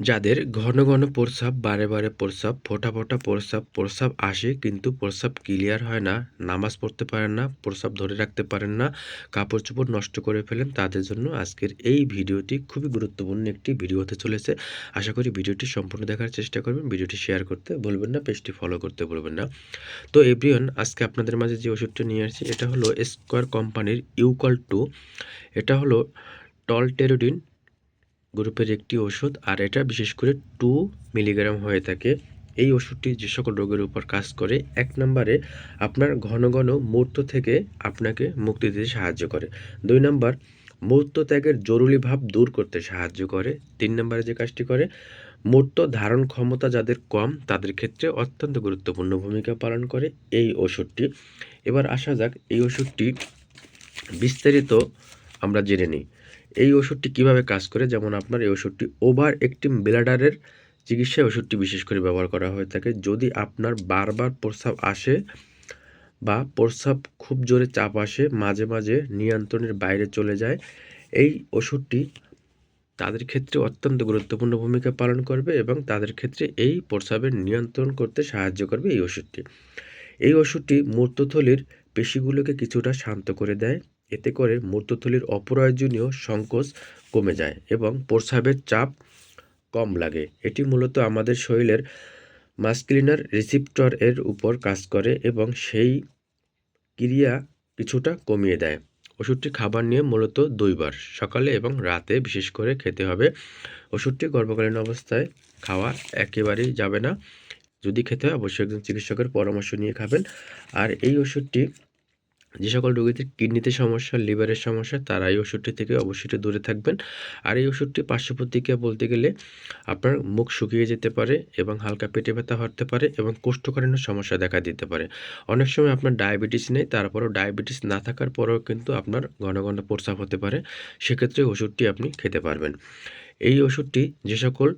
যাদের ঘন ঘন প্রস্রাব, বারে বারে প্রস্রাব, ফোটা ফোটা প্রস্রাব প্রস্রাব আসে কিন্তু প্রস্রাব ক্লিয়ার হয় না, নামাজ পড়তে পারেন না, প্রস্রাব ধরে রাখতে পারেন না, কাপড় চোপড় নষ্ট করে ফেলেন, তাদের জন্য আজকের এই ভিডিওটি খুবই গুরুত্বপূর্ণ একটি ভিডিও হতে চলেছে। আশা করি ভিডিওটি সম্পূর্ণ দেখার চেষ্টা করবেন, ভিডিওটি শেয়ার করতে বলবেন না পেজটি ফলো করতে বলবেন না। তো এভরিওয়ান, আজকে আপনাদের মাঝে যে ওষুধটি নিয়ে আসছি, এটা হলো স্কোয়ার কোম্পানির ইউকল টু এটা হলো টলটেরোডিন গ্রুপের একটি ওষুধ, আর এটা বিশেষ করে টু মিলিগ্রাম হয়ে থাকে। এই ওষুধটি যে সকল রোগের উপর কাজ করে, এক নম্বরে আপনার ঘন ঘন মূর্ত থেকে আপনাকে মুক্তি দিতে সাহায্য করে। দুই নম্বর, মূর্ত ত্যাগের জরুরি ভাব দূর করতে সাহায্য করে। তিন নম্বরে যে কাজটি করে, মূর্ত ধারণ ক্ষমতা যাদের কম, তাদের ক্ষেত্রে অত্যন্ত গুরুত্বপূর্ণ ভূমিকা পালন করে এই ওষুধটি। এবার আসা যাক, এই ওষুধটি বিস্তারিত আমরা জেনে নিই। এই ওষুধটি কীভাবে কাজ করে? যেমন আপনার এই ওষুধটি ওভার একটিম ব্লাডারের চিকিৎসায় ওষুধটি বিশেষ করে ব্যবহার করা হয়ে থাকে। যদি আপনার বারবার প্রস্রাব আসে বা প্রস্রাব খুব জোরে চাপ আসে, মাঝে মাঝে নিয়ন্ত্রণের বাইরে চলে যায়, এই ওষুধটি তাদের ক্ষেত্রে অত্যন্ত গুরুত্বপূর্ণ ভূমিকা পালন করবে এবং তাদের ক্ষেত্রে এই প্রস্রাবের নিয়ন্ত্রণ করতে সাহায্য করবে এই ওষুধটি। এই ওষুধটি মূর্তথলির পেশিগুলোকে কিছুটা শান্ত করে দেয় এতে করে মূর্তথলির অপ্রয়োজনীয় সংকোচ কমে যায় এবং প্রস্রাবের চাপ কম লাগে। এটি মূলত আমাদের শরীরের মাস্কুলিনার রিসিপ্টর এর উপর কাজ করে এবং সেই ক্রিয়া কিছুটা কমিয়ে দেয়। ওষুধটি খাবার নিয়ে মূলত দুইবার, সকালে এবং রাতে বিশেষ করে খেতে হবে। ওষুধটি গর্ভকালীন অবস্থায় খাওয়া একেবারেই যাবে না। যদি খেতে হয়, অবশ্যই একজন চিকিৎসকের পরামর্শ নিয়ে খাবেন। আর এই ওষুধটি যে সকল রোগীদের কিডনিতে সমস্যা, লিভারের সমস্যা, তারা এই ওষুধটি থেকে অবশ্যই দূরে থাকবেন। আর এই ওষুধটি পার্শ্ব প্রতিক্রিয়া বলতে গেলে আপনার মুখ শুকিয়ে যেতে পারে এবং হালকা পেটে ব্যথা হতে পারে এবং কোষ্ঠকাঠিন্য সমস্যা দেখা দিতে পারে। অনেক সময় আপনার ডায়াবেটিস নেই, তারপরেও ডায়াবেটিস না থাকার পরেও কিন্তু আপনার ঘন ঘন প্রস্রাব হতে পারে। সেক্ষেত্রে ওষুধটি আপনি খেতে পারবেন। এই ওষুধটি যে সকল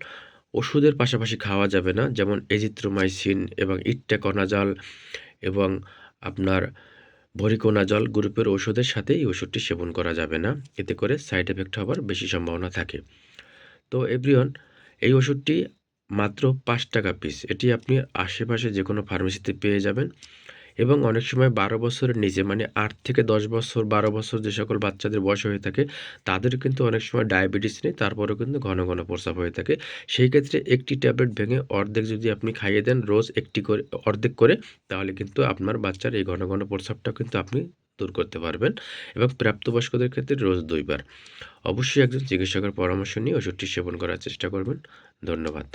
ওষুধের পাশাপাশি খাওয়া যাবে না, যেমন এজিথ্রোমাইসিন এবং ইট্টাকনাজাল এবং আপনার জল গ্রুপের ওষুধের সাথে এই ওষুধটি সেবন করা যাবে না। এতে করে সাইড এফেক্ট হওয়ার বেশি সম্ভাবনা থাকে। তো এভরিওয়ান, এই ওষুধটি মাত্র পাঁচ টাকা পিস। এটি আপনি আশেপাশে যে কোনো ফার্মেসিতে পেয়ে যাবেন। এবং অনেক সময় বারো বছরের নিচে মানে আট থেকে দশ বছর, বারো বছর যে সকল বাচ্চাদের বয়স হয়ে থাকে, তাদের কিন্তু অনেক সময় ডায়াবেটিস নেই, তারপরেও কিন্তু ঘন ঘন প্রস্রাব হয়ে থাকে। সেই ক্ষেত্রে একটি ট্যাবলেট ভেঙে অর্ধেক যদি আপনি খাইয়ে দেন, রোজ একটি করে, অর্ধেক করে, তাহলে কিন্তু আপনার বাচ্চার এই ঘন ঘন প্রস্রাবটা কিন্তু আপনি দূর করতে পারবেন এবং প্রাপ্তবয়স্কদের ক্ষেত্রে রোজ দুইবার। অবশ্যই একজন চিকিৎসকের পরামর্শ নিয়ে ওষুধটি সেবন করার চেষ্টা করবেন। ধন্যবাদ।